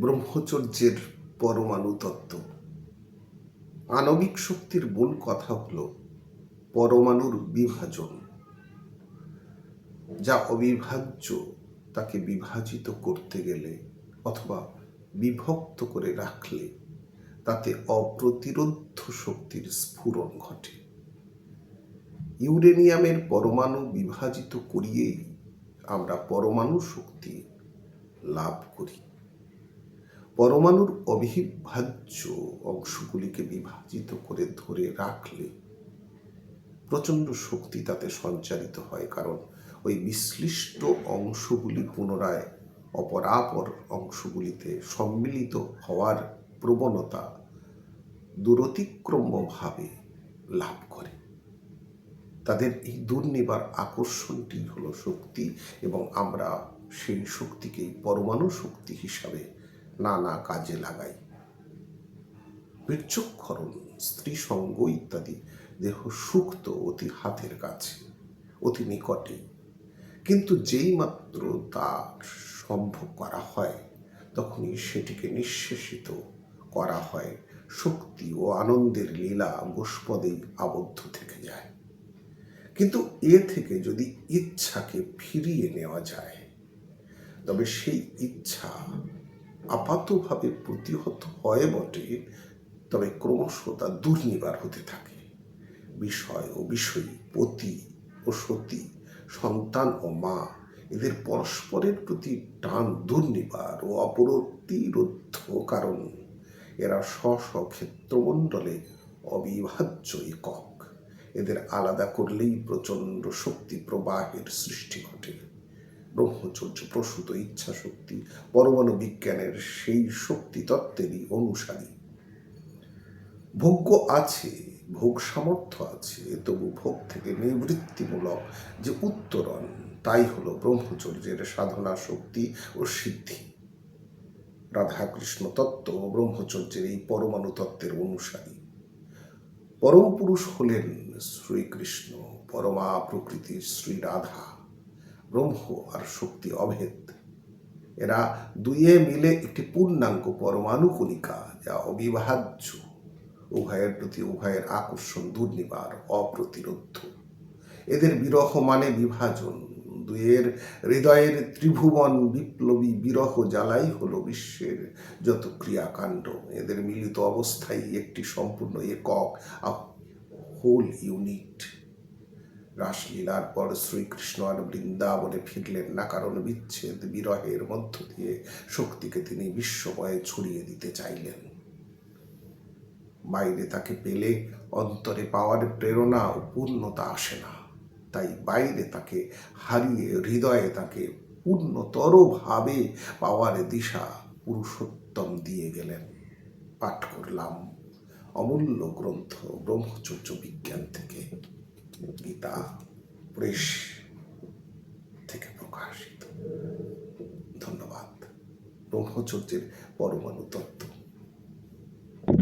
ব্রহ্মচর্যের পরমাণু তত্ত্ব। আণবিক শক্তির মূল কথা হল পরমাণুর বিভাজন, যা অবিভাজ্য তাকে বিভাজিত করতে গেলে অথবা বিভক্ত করে রাখলে তাতে অপ্রতিরোধ্য শক্তির স্ফুরণ ঘটে। ইউরেনিয়ামের পরমাণু বিভাজিত করিয়েই আমরা পরমাণু শক্তি লাভ করি। পরমাণুর অবিভাজ্য অংশগুলিকে বিভাজিত করে ধরে রাখলে প্রচণ্ড শক্তি তাতে সঞ্চারিত হয়, কারণ ওই বিশ্লিষ্ট অংশগুলি পুনরায় অপরাপর অংশগুলিতে সম্মিলিত হওয়ার প্রবণতা দূরতিক্রম্যভাবে লাভ করে। তাদের এই দুর্নিবার আকর্ষণটি হলো শক্তি এবং আমরা সেই শক্তিকেই পরমাণু শক্তি হিসাবে নানা কাজে লাগাই। বীর্যক্ষরণ স্ত্রী সঙ্গ ইত্যাদি দেহ সুক্ত অতি হাতের কাছে, অতি নিকটে। কিন্তু যেই মাত্র তা সম্ভব করা হয়, তখনই সেটিকে নিঃশেষিত করা হয়। শক্তি ও আনন্দের লীলা গোষ্পদেই আবদ্ধ থেকে যায়। কিন্তু এ থেকে যদি ইচ্ছাকে ফিরিয়ে নেওয়া যায়, তবে সেই ইচ্ছা আপাতভাবে প্রতিহত হয় বটে, তবে ক্রমশ তা দুর্নিবার হতে থাকে। বিষয় ও বিষয়ী, পতি ও সতী, সন্তান ও মা, এদের পরস্পরের প্রতি টান দুর্নিবার ও অপরতিরোধ কারণ এরা স্ব স্ব ক্ষেত্রমণ্ডলে অবিভাজ্য একক এদের আলাদা করলেই প্রচণ্ড শক্তি প্রবাহের সৃষ্টি ঘটে। ব্রহ্মচর্য প্রসূত ইচ্ছা শক্তি, পরমাণু বিজ্ঞানের সেই শক্তি তত্ত্বেরই অনুসারী। ভোগ্য আছে, ভোগ সামর্থ্য আছে, তবু ভোগ থেকে নিবৃত্তিমূলক যে উত্তরণ, তাই হলো ব্রহ্মচর্যের সাধনা শক্তি ও সিদ্ধি। রাধাকৃষ্ণ তত্ত্ব ব্রহ্মচর্যের এই পরমাণু তত্ত্বের অনুসারী। পরম পুরুষ হলেন শ্রীকৃষ্ণ, পরমা প্রকৃতির শ্রী রাধা ব্রহ্ম আর শক্তি অভেদ। এরা দুইয়ে মিলে একটি পূর্ণাঙ্গ পরমাণু কণিকা যা অবিভাজ্য। উভয়ের প্রতি উভয়ের আকর্ষণ, দুর্নিবার, অপ্রতিরোধ্য। এদের বিরহ মানে বিভাজন। দুয়ের হৃদয়ের ত্রিভুবন বিপ্লবী বিরহ জ্বালাই হলো বিশ্বের যত ক্রিয়াকাণ্ড। এদের মিলিত অবস্থায় একটি সম্পূর্ণ একক হোল ইউনিট রাসলীলার পর শ্রীকৃষ্ণ আর বৃন্দাবনে ফিরলেন না, কারণ বিচ্ছেদ বিরহের মধ্য দিয়ে শক্তিকে তিনি বিশ্বময়ে ছড়িয়ে দিতে চাইলেন। বাইরে তাকে পেলে অন্তরে পাওয়ার প্রেরণা ও পূর্ণতা আসে না। তাই বাইরে তাকে হারিয়ে হৃদয়ে তাকে পূর্ণতরভাবে পাওয়ার দিশা পুরুষোত্তম দিয়ে গেলেন। পাঠ করলাম। অমূল্য গ্রন্থ ব্রহ্মচর্য বিজ্ঞান থেকে। গীতা প্রেস থেকে প্রকাশিত। ধন্যবাদ। ব্রহ্মচর্যের পরমাণু তত্ত্ব।